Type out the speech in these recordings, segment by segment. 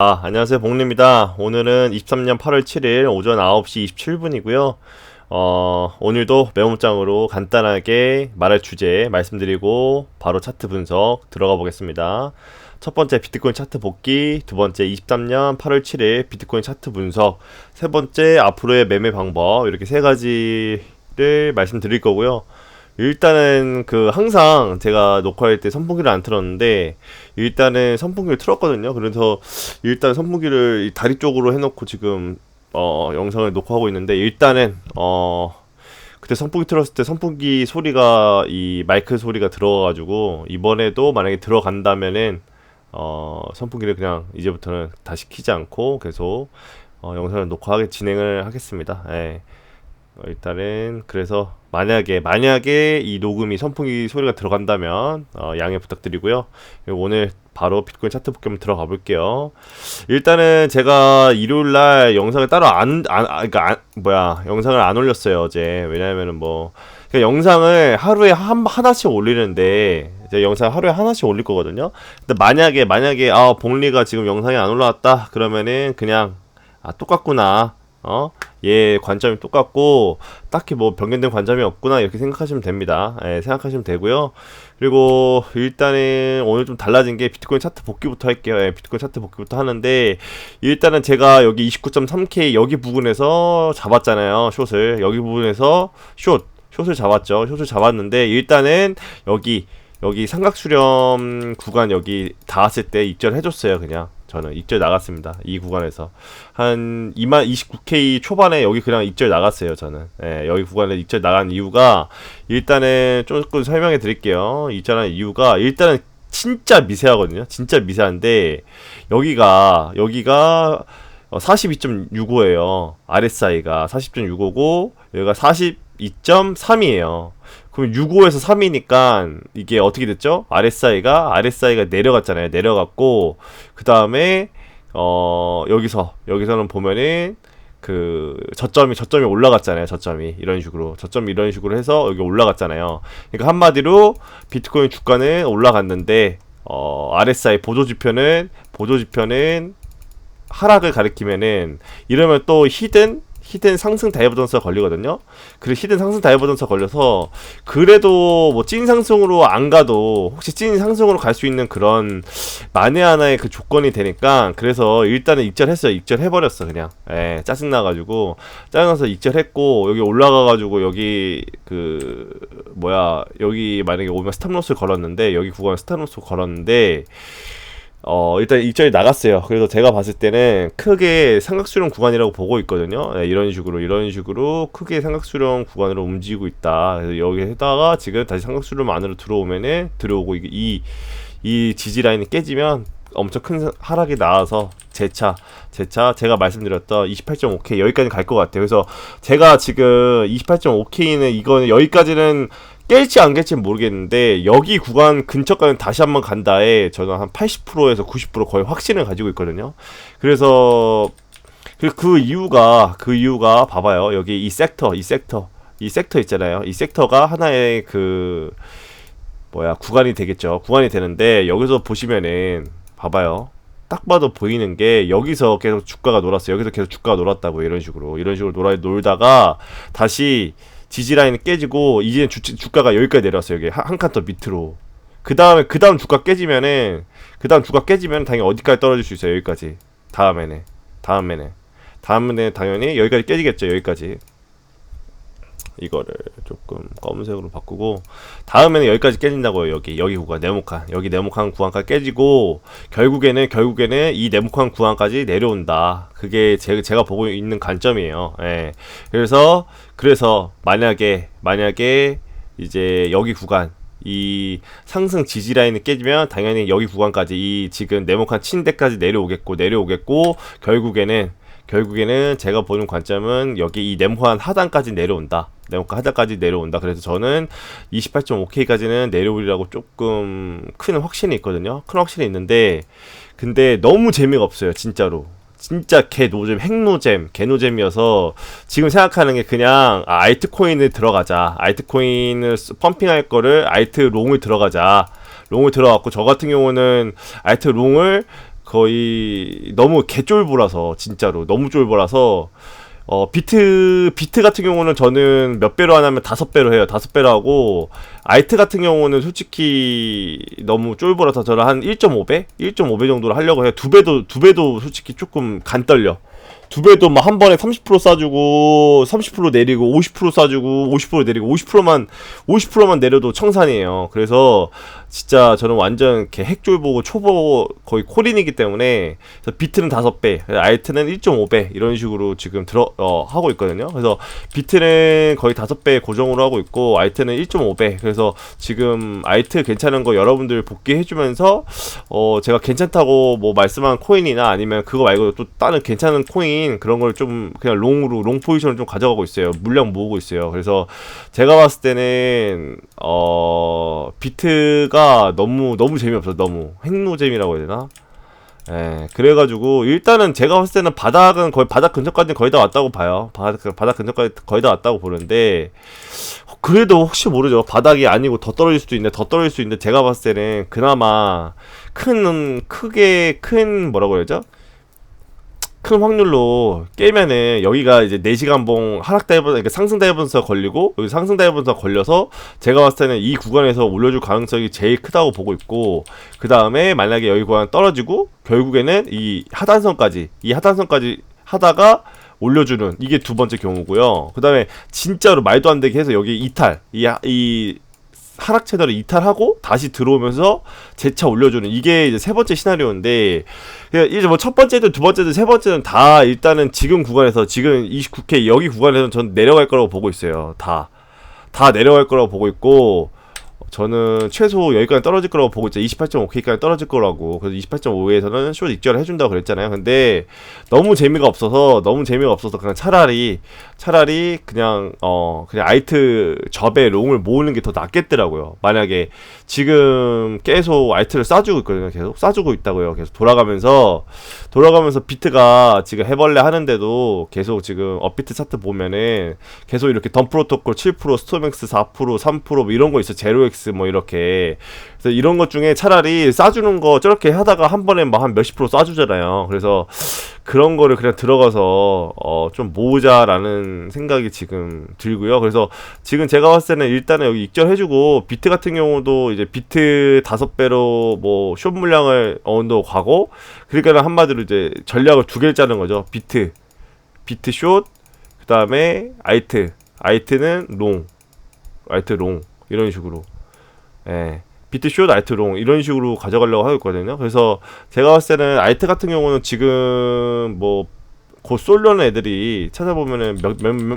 아, 안녕하세요. 복리입니다. 오늘은 23년 8월 7일 오전 9시 27분이고요. 어, 오늘도 메모장으로 간단하게 말할 주제 말씀드리고 바로 차트 분석 들어가 보겠습니다. 첫 번째 비트코인 차트 복귀, 두 번째 23년 8월 7일 비트코인 차트 분석, 세 번째 앞으로의 매매 방법 이렇게 세 가지를 말씀드릴 거고요. 일단은 그 항상 제가 녹화할 때 선풍기를 안 틀었는데 일단은 선풍기를 틀었거든요. 그래서 일단 선풍기를 다리 쪽으로 해놓고 지금 어 영상을 녹화하고 있는데 일단은 어 그때 선풍기 틀었을 때 선풍기 소리가 이 마이크 소리가 들어가가지고 이번에도 만약에 들어간다면은 어 선풍기를 그냥 이제부터는 다시 키지 않고 계속 어 영상을 녹화하게 진행을 하겠습니다. 예. 어, 일단은 그래서 만약에 만약에 이 녹음이 선풍기 소리가 들어간다면 어, 양해 부탁드리고요. 오늘 바로 비트코인 차트 복귀 들어가 볼게요. 일단은 제가 일요일 날 영상을 따로 안, 안 아, 그러니까 안, 뭐야 영상을 안 올렸어요 어제 왜냐면은 뭐 그러니까 영상을 하루에 한 하나씩 올리는데 이제 영상 하루에 하나씩 올릴 거거든요. 근데 만약에 만약에 아 봉리가 지금 영상이 안 올라왔다 그러면은 그냥 아 똑같구나 어? 얘 관점이 똑같고 딱히 뭐 변경된 관점이 없구나 이렇게 생각하시면 됩니다. 예, 생각하시면 되고요. 그리고 일단은 오늘 좀 달라진 게 비트코인 차트 복귀부터 할게요. 예, 비트코인 차트 복귀부터 하는데 일단은 제가 여기 29.3K 여기 부분에서 잡았잖아요. 숏을 여기 부분에서 숏 숏을 잡았죠. 숏을 잡았는데 일단은 여기 여기 삼각 수렴 구간 여기 닿았을 때 입절해줬어요. 그냥 저는 입절 나갔습니다. 이 구간에서 한 2만 29K 초반에 여기 그냥 입절 나갔어요. 저는 예, 여기 구간에 입절 나간 이유가 일단은 조금 설명해 드릴게요. 입절한 이유가 일단은 진짜 미세하거든요. 진짜 미세한데 여기가 여기가 42.65예요. RSI가 40.65고 여기가 42.3이에요. 그럼 65에서 3이니까 이게 어떻게 됐죠? RSI가 RSI가 내려갔잖아요. 내려갔고 그 다음에 어 여기서 여기서는 보면은 그 저점이 저점이 올라갔잖아요. 저점이 이런 식으로 저점이 이런 식으로 해서 여기 올라갔잖아요. 그러니까 한마디로 비트코인 주가는 올라갔는데 어 RSI 보조 지표는 보조 지표는 하락을 가리키면은 이러면 또 히든 히든 상승 다이버전스가 걸리거든요. 그리고 히든 상승 다이버전스가 걸려서 그래도 뭐 찐 상승으로 안 가도 혹시 찐 상승으로 갈 수 있는 그런 만에 하나의 그 조건이 되니까 그래서 일단은 익절했어요. 익절해버렸어 그냥. 예, 짜증나가지고 짜증나서 익절했고 여기 올라가가지고 여기 그 뭐야 여기 만약에 오면 스탑로스를 걸었는데 여기 구간 스탑로스 걸었는데 어, 일단 입절이 나갔어요. 그래서 제가 봤을 때는 크게 삼각수렴 구간이라고 보고 있거든요. 네, 이런 식으로, 이런 식으로 크게 삼각수렴 구간으로 움직이고 있다. 그래서 여기에다가 지금 다시 삼각수렴 안으로 들어오면은, 들어오고, 이, 이 지지 라인이 깨지면 엄청 큰 하락이 나와서 제차, 제차, 제가 말씀드렸던 28.5K 여기까지 갈 것 같아요. 그래서 제가 지금 28.5K는 이거는 여기까지는 깰지 안 깰지는 모르겠는데 여기 구간 근처까지 다시 한번 간다에 저는 한 80%에서 90% 거의 확신을 가지고 있거든요. 그래서 그, 그 이유가 그 이유가 봐봐요. 여기 이 섹터, 이 섹터, 이 섹터 있잖아요. 이 섹터가 하나의 그 뭐야 구간이 되겠죠. 구간이 되는데 여기서 보시면은 봐봐요. 딱 봐도 보이는 게 여기서 계속 주가가 놀았어요. 여기서 계속 주가가 놀았다고 이런 식으로 이런 식으로 놀아 놀다가 다시 지지 라인이 깨지고 이제 주, 주가가 여기까지 내려왔어요. 여기 한 칸 더 밑으로. 그 다음에 그 다음 주가 깨지면은 그 다음 주가 깨지면 당연히 어디까지 떨어질 수 있어요. 여기까지. 다음에는 다음에는 다음에는 당연히 여기까지 깨지겠죠. 여기까지. 이거를 조금 검은색으로 바꾸고 다음에는 여기까지 깨진다고요. 여기 여기 구간 네모칸. 여기 네모칸 구간까지 깨지고 결국에는 결국에는 이 네모칸 구간까지 내려온다. 그게 제, 제가 보고 있는 관점이에요. 예. 그래서 그래서 만약에 만약에 이제 여기 구간 이 상승 지지 라인이 깨지면 당연히 여기 구간까지 이 지금 네모칸 침대까지 내려오겠고 내려오겠고 결국에는 결국에는 제가 보는 관점은 여기 이 네모칸 하단까지 내려온다. 네모칸 하단까지 내려온다. 그래서 저는 28.5K까지는 내려오리라고 조금 큰 확신이 있거든요. 큰 확신이 있는데 근데 너무 재미가 없어요. 진짜로. 진짜 개 노잼, 핵노잼, 개 노잼이어서 지금 생각하는 게 그냥 아, 알트코인을 들어가자. 알트코인을 펌핑할 거를 알트 롱을 들어가자. 롱을 들어갔고 저 같은 경우는 알트 롱을 거의 너무 개쫄보라서 진짜로. 너무 쫄보라서 어 비트 비트 같은 경우는 저는 몇 배로 하냐면 다섯 배로 해요. 다섯 배로 하고 아이트 같은 경우는 솔직히 너무 쫄보라서 저는 한 1.5배? 1.5배 정도로 하려고 해요. 두 배도 두 배도 솔직히 조금 간 떨려 두 배도 막 한 번에 30% 싸주고 30% 내리고 50% 싸주고 50% 내리고 50%만 50%만 내려도 청산이에요. 그래서 진짜 저는 완전 개 핵졸 보고 초보 거의 콜인이기 때문에 비트는 5배, 아이트는 1.5배 이런 식으로 지금 들어 어, 하고 있거든요. 그래서 비트는 거의 5배 고정으로 하고 있고 아이트는 1.5배. 그래서 지금 아이트 괜찮은 거 여러분들 복귀해 주면서 어 제가 괜찮다고 뭐 말씀한 코인이나 아니면 그거 말고 또 다른 괜찮은 코인 그런 걸 좀 그냥 롱으로 롱 포지션을 좀 가져가고 있어요. 물량 모으고 있어요. 그래서 제가 봤을 때는 어 비트가 너무 너무 재미없어. 너무 핵노잼이라고 해야 되나? 예, 그래가지고 일단은 제가 봤을 때는 바닥은 거의 바닥 근처까지 거의 다 왔다고 봐요. 바닥 바닥 근처까지 거의 다 왔다고 보는데 그래도 혹시 모르죠. 바닥이 아니고 더 떨어질 수도 있는데 더 떨어질 수 있는데 제가 봤을 때는 그나마 큰 크게 큰 뭐라고 해야죠? 큰 확률로 깨면은 여기가 이제 4시간 봉 하락 다이버서 그러니까 상승 다이버서 걸리고 여기 상승 다이버서 걸려서 제가 봤을 때는 이 구간에서 올려줄 가능성이 제일 크다고 보고 있고 그 다음에 만약에 여기 구간 떨어지고 결국에는 이 하단선까지 이 하단선까지 하다가 올려주는 이게 두 번째 경우고요. 그 다음에 진짜로 말도 안 되게 해서 여기 이탈 이, 이 하락 채널을 이탈하고 다시 들어오면서 재차 올려주는 이게 이제 세 번째 시나리오인데 이제 뭐 첫 번째든 두 번째든 세 번째는 다 일단은 지금 구간에서 지금 29K 여기 구간에서는 전 내려갈 거라고 보고 있어요 다다 내려갈 거라고 보고 있고 저는 최소 여기까지 떨어질 거라고 보고 있죠. 28.5K까지 떨어질 거라고. 그래서 28.5에서는 숏 입절을 해준다고 그랬잖아요. 근데 너무 재미가 없어서 너무 재미가 없어서 그냥 차라리 차라리 그냥 어 그냥 아이트 접에 롱을 모으는 게 더 낫겠더라고요. 만약에 지금 계속 아이트를 싸주고 있거든요. 계속 싸주고 있다고요. 계속 돌아가면서 돌아가면서 비트가 지금 해벌레 하는데도 계속 지금 업비트 차트 보면은 계속 이렇게 덤 프로토콜 7% 스토맥스 4% 3%뭐 이런 거 있어. 제로엑스 뭐 이렇게 그래서 이런 것 중에 차라리 싸주는 거 저렇게 하다가 한 번에 막 한 몇십 프로 싸주잖아요. 그래서 그런 거를 그냥 들어가서 어 좀 모으자라는 생각이 지금 들고요. 그래서 지금 제가 봤을 때는 일단은 여기 익절해주고 비트 같은 경우도 이제 비트 다섯 배로 뭐숏 물량을 어느 정도 가고 그러니까 한마디로 이제 전략을 두 개를 짜는 거죠. 비트 비트 숏 그 다음에 아이트 아이트는 롱 아이트 롱 이런 식으로 예. 비트쇼 아이트롱 이런 식으로 가져가려고 하고 있거든요. 그래서 제가 봤을 때는 아이트 같은 경우는 지금 뭐 곧 쏠려는 애들이 찾아보면은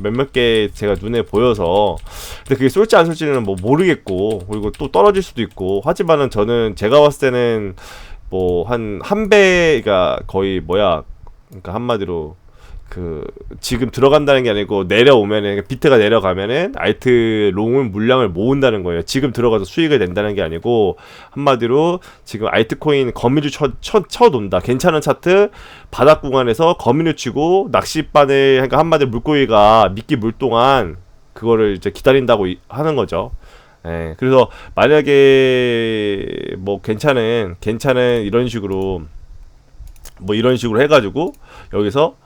몇몇 개 제가 눈에 보여서 근데 그게 쏠지 안 쏠지는 뭐 모르겠고 그리고 또 떨어질 수도 있고 하지만은 저는 제가 봤을 때는 뭐 한 한 배가 거의 뭐야 그러니까 한마디로 그 지금 들어간다는 게 아니고 내려오면은 비트가 내려가면은 아이트 롱은 물량을 모은다는 거예요. 지금 들어가서 수익을 낸다는 게 아니고 한마디로 지금 아이트 코인 거미줄 쳐, 쳐, 쳐 논다. 괜찮은 차트 바닥 구간에서 거미줄 치고 낚싯바늘 그러니까 한마디로 물고기가 미끼 물 동안 그거를 이제 기다린다고 하는 거죠. 예. 그래서 만약에 뭐 괜찮은 괜찮은 이런 식으로 뭐 이런 식으로 해가지고 여기서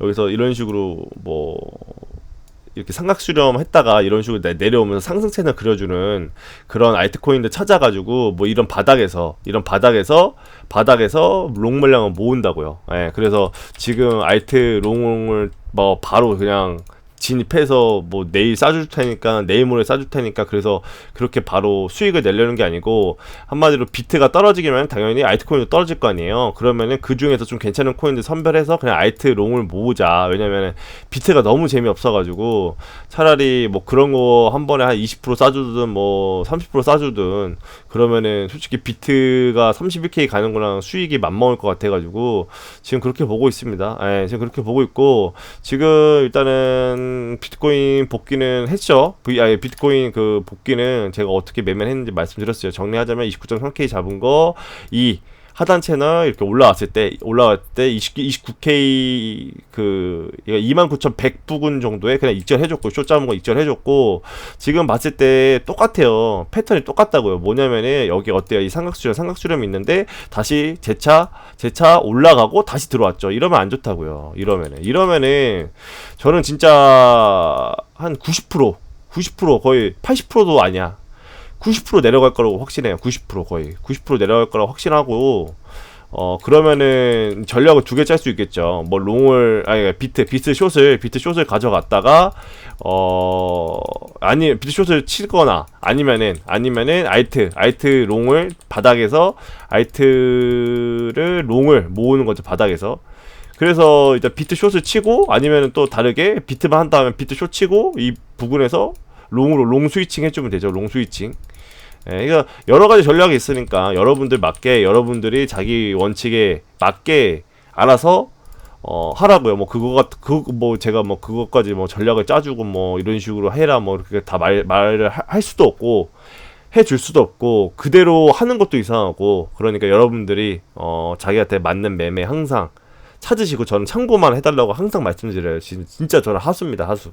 여기서 이런 식으로 뭐 이렇게 삼각 수렴 했다가 이런 식으로 내 려오면서 상승 채널 그려주는 그런 알트코인들 찾아가지고 뭐 이런 바닥에서 이런 바닥에서 바닥에서 롱 물량을 모은다고요. 예, 그래서 지금 알트 롱을 뭐 바로 그냥 진입해서 뭐 내일 싸줄 테니까 내일 모레 싸줄 테니까 그래서 그렇게 바로 수익을 내려는 게 아니고 한마디로 비트가 떨어지기만 당연히 알트코인도 떨어질 거 아니에요. 그러면은 그 중에서 좀 괜찮은 코인들 선별해서 그냥 알트 롱을 모으자. 왜냐면은 비트가 너무 재미없어가지고 차라리 뭐 그런 거 한 번에 한 20% 싸주든 뭐 30% 싸주든 그러면은 솔직히 비트가 31K 가는 거랑 수익이 맞먹을 것 같아가지고 지금 그렇게 보고 있습니다. 예, 지금 그렇게 보고 있고 지금 일단은 비트코인 복귀는 했죠. V, 아니, 비트코인 그 복귀는 제가 어떻게 매매했는지 말씀드렸어요. 정리하자면 29.3K 잡은 거, 이 하단 채널 이렇게 올라왔을 때 올라왔을 때 20, 29K 그 29,100 부근 정도에 그냥 익절해줬고 쇼 잡은 거 익절해줬고 지금 봤을 때 똑같아요. 패턴이 똑같다고요. 뭐냐면은 여기 어때요? 이 삼각수렴 삼각수렴이 있는데 다시 재차 재차 올라가고 다시 들어왔죠. 이러면 안 좋다고요. 이러면은. 이러면은 저는 진짜 한 90% 90% 거의 80%도 아니야 90% 내려갈 거라고 확신해요. 90% 거의 90% 내려갈 거라고 확신하고 어 그러면은 전략을 두 개 짤 수 있겠죠. 뭐 롱을 아니 비트 비트 숏을 비트 숏을 가져갔다가 어 아니 비트 숏을 치거나 아니면은 아니면은 알트 알트 롱을 바닥에서 알트를 롱을 모으는 거죠 바닥에서. 그래서 이제 비트 숏을 치고 아니면은 또 다르게 비트만 한 다음에 비트 숏 치고 이 부분에서 롱으로 롱 스위칭 해주면 되죠. 롱 스위칭. 예, 그러니까 여러 가지 전략이 있으니까 여러분들 맞게 여러분들이 자기 원칙에 맞게 알아서 어 하라고요. 뭐 그거가 그 뭐 제가 뭐 그것까지 뭐 전략을 짜주고 뭐 이런 식으로 해라 뭐 이렇게 다 말 말을 하- 할 수도 없고 해 줄 수도 없고 그대로 하는 것도 이상하고 그러니까 여러분들이 어 자기한테 맞는 매매 항상 찾으시고 저는 참고만 해달라고 항상 말씀드려요. 진- 진짜 저는 하수입니다 하수.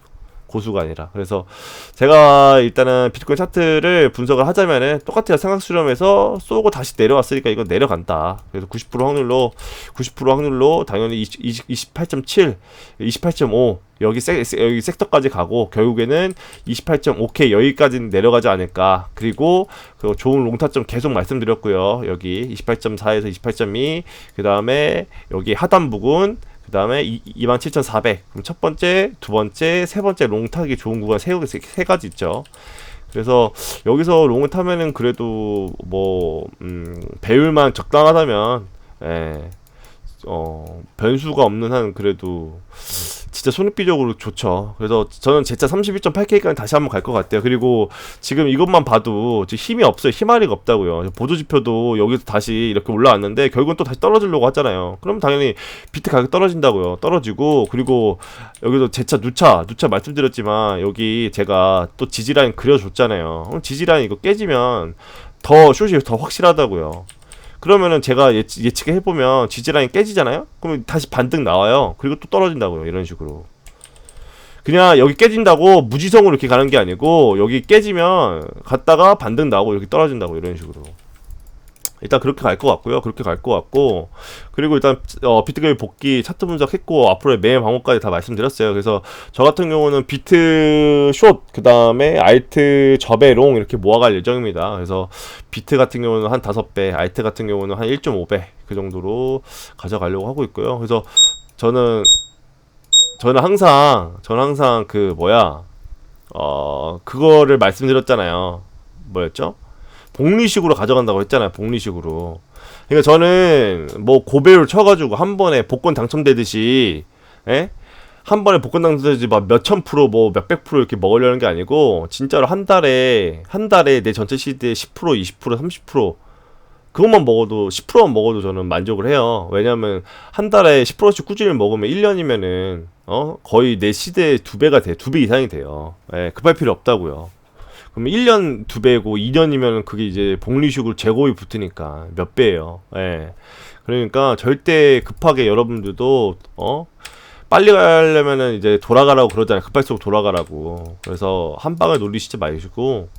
고수가 아니라. 그래서 제가 일단은 비트코인 차트를 분석을 하자면은 똑같아요. 삼각 수렴에서 쏘고 다시 내려왔으니까 이건 내려간다. 그래서 90% 확률로 90% 확률로 당연히 20, 28.7 28.5 여기 세, 세- 여기 섹터까지 가고 결국에는 28.5K 여기까지는 내려가지 않을까. 그리고 그 좋은 롱타점 계속 말씀드렸고요. 여기 28.4에서 28.2 그 다음에 여기 하단 부근 그 다음에 27,400. 그럼 첫 번째, 두 번째, 세 번째 롱 타기 좋은 구간 세, 세, 세 가지 있죠. 그래서 여기서 롱을 타면은 그래도 뭐, 음, 배율만 적당하다면, 예, 어, 변수가 없는 한 그래도 진짜 손익비적으로 좋죠. 그래서 저는 제차 31.8K까지 다시 한번 갈 것 같아요. 그리고 지금 이것만 봐도 힘이 없어요. 힘아리가 없다고요. 보조지표도 여기서 다시 이렇게 올라왔는데 결국은 또 다시 떨어지려고 하잖아요. 그럼 당연히 비트 가격 떨어진다고요. 떨어지고 그리고 여기도 제차 누차 누차 말씀드렸지만 여기 제가 또 지지라인 그려줬잖아요. 그럼 지지라인 이거 깨지면 더 숏이 더 확실하다고요. 그러면은 제가 예측, 예측 해보면 지지라인 깨지잖아요? 그럼 다시 반등 나와요. 그리고 또 떨어진다고요. 이런 식으로. 그냥 여기 깨진다고 무지성으로 이렇게 가는 게 아니고 여기 깨지면 갔다가 반등 나오고 이렇게 떨어진다고 이런 식으로. 일단 그렇게 갈 것 같고요. 그렇게 갈 것 같고 그리고 일단 어, 비트코인 복귀 차트 분석했고 앞으로의 매매 방법까지 다 말씀드렸어요. 그래서 저 같은 경우는 비트 숏 그 다음에 알트 접에 롱 이렇게 모아갈 예정입니다. 그래서 비트 같은 경우는 한 5배, 알트 같은 경우는 한 1.5배 그 정도로 가져가려고 하고 있고요. 그래서 저는 저는 항상 저는 항상 그 뭐야 어 그거를 말씀드렸잖아요. 뭐였죠? 복리식으로 가져간다고 했잖아요. 복리식으로. 그러니까 저는 뭐 고배율 쳐가지고 한 번에 복권 당첨되듯이, 예? 한 번에 복권 당첨되듯이 막 몇천 프로 뭐 몇백 프로 이렇게 먹으려는 게 아니고 진짜로 한 달에 한 달에 내 전체 시드의 10% 20% 30% 그것만 먹어도 10%만 먹어도 저는 만족을 해요. 왜냐면 한 달에 10%씩 꾸준히 먹으면 1년이면은 어 거의 내 시대의 두 배가 돼, 두 배 이상이 돼요. 예, 급할 필요 없다고요. 그러면 1년 두 배고 2년이면 그게 이제 복리식으로 재고이 붙으니까 몇 배예요. 예. 그러니까 절대 급하게 여러분들도 어 빨리 가려면은 이제 돌아가라고 그러잖아요. 급할수록 돌아가라고. 그래서 한 방을 놀리시지 마시고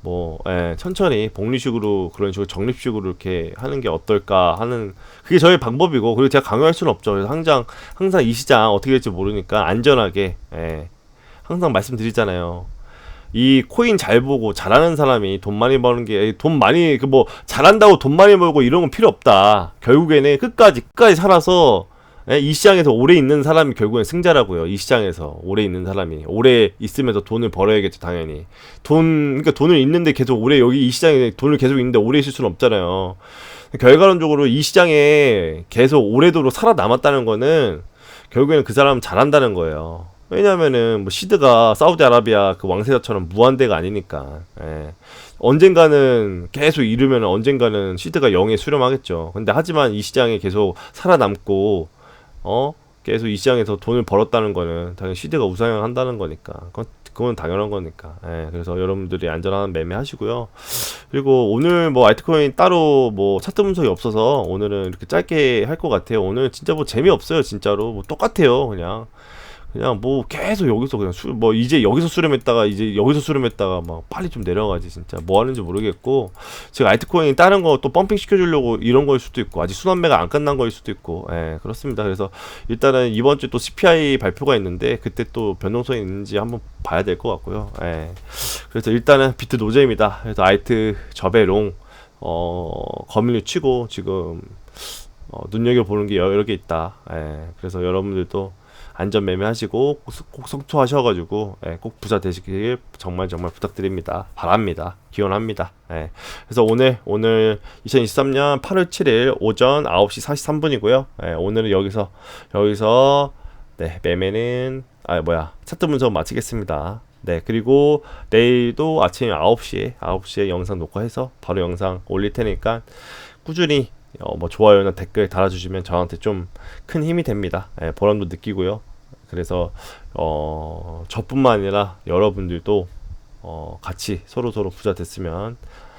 뭐 예, 천천히 복리식으로 그런 식으로 적립식으로 이렇게 하는 게 어떨까 하는 그게 저의 방법이고 그리고 제가 강요할 수는 없죠. 그래서 항상 항상 이 시장 어떻게 될지 모르니까 안전하게 예. 항상 말씀드리잖아요. 이 코인 잘 보고 잘하는 사람이 돈 많이 버는 게 돈 많이 그 뭐 잘한다고 돈 많이 벌고 이런 건 필요 없다. 결국에는 끝까지 끝까지 살아서 예, 이 시장에서 오래 있는 사람이 결국엔 승자라고요. 이 시장에서 오래 있는 사람이 오래 있으면서 돈을 벌어야겠죠, 당연히. 돈 그러니까 돈을 있는데 계속 오래 여기 이 시장에 돈을 계속 있는데 오래 있을 수는 없잖아요. 결과론적으로 이 시장에 계속 오래도록 살아남았다는 거는 결국에는 그 사람은 잘한다는 거예요. 왜냐면은 뭐 시드가 사우디아라비아 그 왕세자처럼 무한대가 아니니까. 예. 언젠가는 계속 이르면 언젠가는 시드가 0에 수렴하겠죠. 근데 하지만 이 시장에 계속 살아남고 어 계속 이 시장에서 돈을 벌었다는 거는 당연히 시드가 우상향한다는 거니까 그건 그건 당연한 거니까. 예, 그래서 여러분들이 안전한 매매 하시고요. 그리고 오늘 뭐 알트코인 따로 뭐 차트 분석이 없어서 오늘은 이렇게 짧게 할 것 같아요. 오늘 진짜 뭐 재미없어요. 진짜로. 뭐 똑같아요. 그냥. 그냥 뭐 계속 여기서 그냥 수, 뭐 이제 여기서 수렴했다가 이제 여기서 수렴했다가 막 빨리 좀 내려가지 진짜. 뭐 하는지 모르겠고 제가 알트코인 다른 거 또 펌핑 시켜주려고 이런 거일 수도 있고 아직 순환매가 안 끝난 거일 수도 있고 예 그렇습니다. 그래서 일단은 이번 주 또 CPI 발표가 있는데 그때 또 변동성이 있는지 한번 봐야 될 것 같고요. 예. 그래서 일단은 비트 노잼이다. 그래서 알트 저배 롱 어 거밀류 치고 지금 어, 눈여겨 보는 게 여러 개 있다. 예. 그래서 여러분들도 안전 매매하시고 꼭, 꼭 성투하셔가지고 예, 꼭 부자 되시길 정말 정말 부탁드립니다. 바랍니다. 기원합니다. 예. 그래서 오늘 오늘 2023년 8월 7일 오전 9시 43분이고요. 예, 오늘은 여기서 여기서 네 매매는 아 뭐야 차트 분석 마치겠습니다. 네 그리고 내일도 아침 9시에 9시에 영상 녹화해서 바로 영상 올릴 테니까 꾸준히 어, 뭐 좋아요나 댓글 달아주시면 저한테 좀 큰 힘이 됩니다. 예, 보람도 느끼고요. 그래서 어, 저뿐만 아니라 여러분들도 어, 같이 서로 서로 부자 됐으면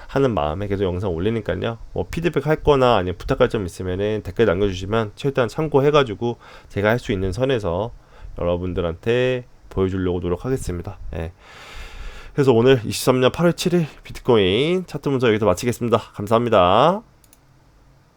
하는 마음에 계속 영상 올리니까요. 뭐 피드백 할 거나 아니면 부탁할 점 있으면은 댓글 남겨주시면 최대한 참고해가지고 제가 할 수 있는 선에서 여러분들한테 보여주려고 노력하겠습니다. 예. 그래서 오늘 23년 8월 7일 비트코인 차트 분석 여기서 마치겠습니다. 감사합니다.